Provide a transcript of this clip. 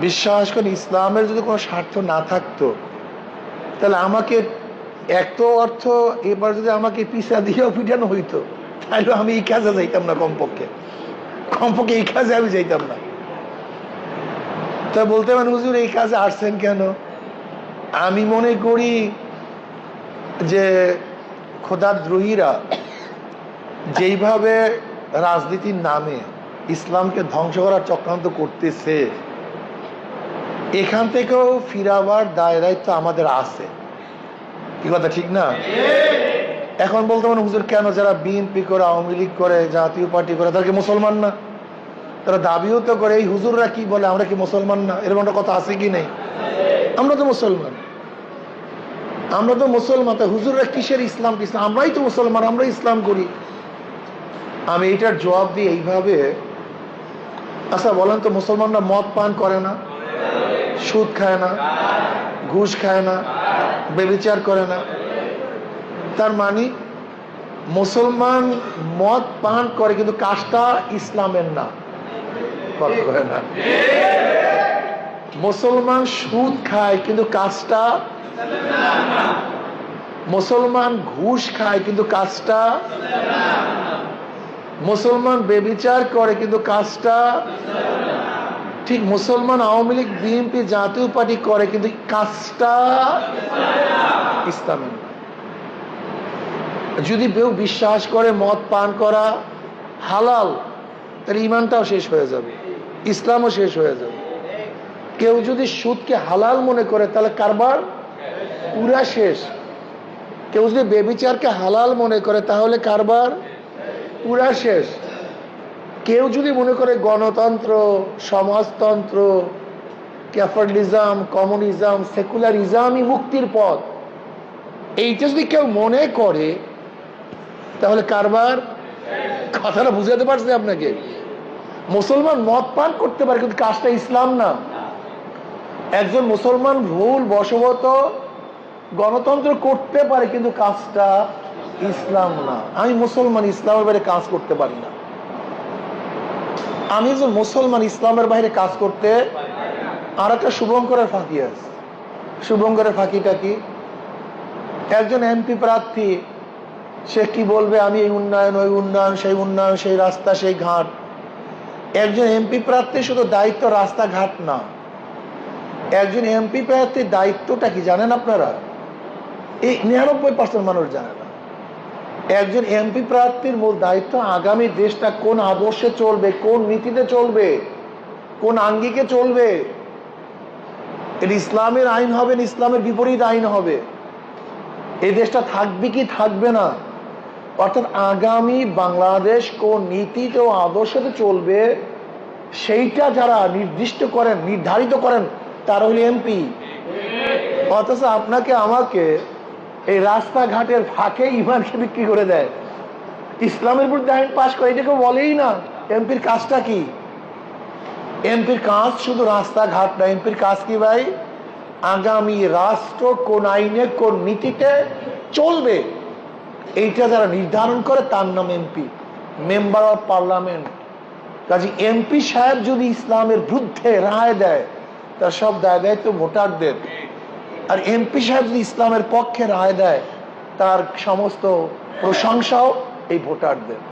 বিশ্বাস করেন, ইসলামের যদি কোনো স্বার্থ না থাকতো, তাহলে আমাকে এত অর্থ এবার যদি আমাকে পিসা দিয়েও পিটানো হইতো, তাহলে আমি এই কাজে যাইতাম না কমপক্ষে। কমপক্ষে এই কাজে আমি যাইতাম না। তা বলতে পারেন, হুজুর, এই কাজে আসছেন কেন? আমি মনে করি যে খোদাদ্রোহীরা যেইভাবে রাজনীতির নামে ইসলামকে ধ্বংস করার চক্রান্ত করতেছে এখান থেকেও ফিরাবার দায় দায়িত্ব আমাদের আছে। কি কথা, ঠিক না? এখন বলতে মানে হুজুর, কেন যারা বিএনপি করে, আওয়ামী লীগ করে, জাতীয় পার্টি করে, তারা কি মুসলমান না? তারা দাবিও তো করে, এই হুজুররা কি বলে, আমরা কি মুসলমান না? এরকম একটা কথা আছে কি নেই? আমরা তো মুসলমান। আমরা তো মুসলমান, তা হুজুররা কিসের ইসলাম ইসলাম আমরাই তো মুসলমান, আমরা ইসলাম করি। আমি এটার জবাব দিই এইভাবে। আচ্ছা বলেন তো, মুসলমানরা মদ পান করে না? সুদ খায় না, ঘুষ খায় না, বেবিচার করে না। তার মানে মুসলমান মদ পান করে কিন্তু কাজটা ইসলামের না, করে না। মুসলমান সুদ খায় কিন্তু কাজটা মুসলমান ঘুষ খায় কিন্তু কাজটা মুসলমান বেবিচার করে কিন্তু কাজটা ঠিক মুসলমান আওয়ামী লীগ, বিএনপি জাতীয় পার্টি করে, কিন্তু কাজটা ইসলামের যদি কেউ বিশ্বাস করে, মদ পান করা হালাল, তাহলে ইমানটাও শেষ হয়ে যাবে, ইসলামও শেষ হয়ে যাবে। কেউ যদি সুদকে হালাল মনে করে, তাহলে কারবার পুরা শেষ। কেউ যদি বেবিচারকে হালাল মনে করে, তাহলে কারবার পুরা শেষ। কেউ যদি মনে করে গণতন্ত্র, সমাজতন্ত্র, ক্যাফার্ডিজম, কমিউনিজম, সেকুলারিজমই মুক্তির পথ, এইটা যদি কেউ মনে করে, তাহলে কারবার কথাটা বুঝাতে পারছে আপনাকে। মুসলমান মদ পান করতে পারে, কিন্তু কাজটা ইসলাম না। একজন মুসলমান ভুল বশবত গণতন্ত্র করতে পারে, কিন্তু কাজটা ইসলাম না। আমি মুসলমান, ইসলামের বাইরে কাজ করতে পারি না। আমি একজন মুসলমান ইসলামের বাইরে কাজ করতে আর একটা শুভঙ্করের ফাঁকি আছে। শুভঙ্করের ফাঁকিটা কি? একজন এমপি প্রার্থী, সে কি বলবে, আমি এই উন্নয়ন, ওই উন্নয়ন, সেই উন্নয়ন, সেই রাস্তা, সেই ঘাট। একজন এমপি প্রার্থী শুধু দায়িত্ব রাস্তাঘাট না। একজন এমপি প্রার্থীর দায়িত্বটা কি জানেন আপনারা? এই নিরানব্বই পার্সেন্ট মানুষ জানে না। একজন এমপি প্রার্থীর মূল দায়িত্ব আগামী দেশটা কোন আদর্শে চলবে, কোন নীতিতে চলবে, কোন আঙ্গিকে চলবে? এর ইসলামের আইন হবে না ইসলামের বিপরীত আইন হবে। এই দেশটা থাকবে কি থাকবে না? অর্থাৎ আগামী বাংলাদেশ কোন নীতিতে ও আদর্শতে চলবে, সেইটা যারা নির্দিষ্ট করেন, নির্ধারিত করেন, তারা হইল এমপি অথচ আপনাকে, আমাকে এই রাস্তাঘাটের ফাঁকে ইমানকে বিক্রি করে দেয়? ইসলামের বিরুদ্ধে আইন পাশ করে, এটাকে বলেই না। এমপির কাজটা কি? এমপির কাজ শুধু রাস্তাঘাট না, এমপির কাজ কি ভাই? আগামী রাষ্ট্র কোন আইনে, কোন নীতিতে চলবে, এইটা যারা নির্ধারণ করে, তার নাম এমপি। Member of parliament. কাজে এমপি সাহেব যদি ইসলামের বিরুদ্ধে রায় দেয়, তার সব দায় দায়িত্ব ভোটারদের। আর এমপি সাহেব যদি ইসলামের পক্ষে রায় দেয় তার সমস্ত প্রশংসাও এই ভোটারদের।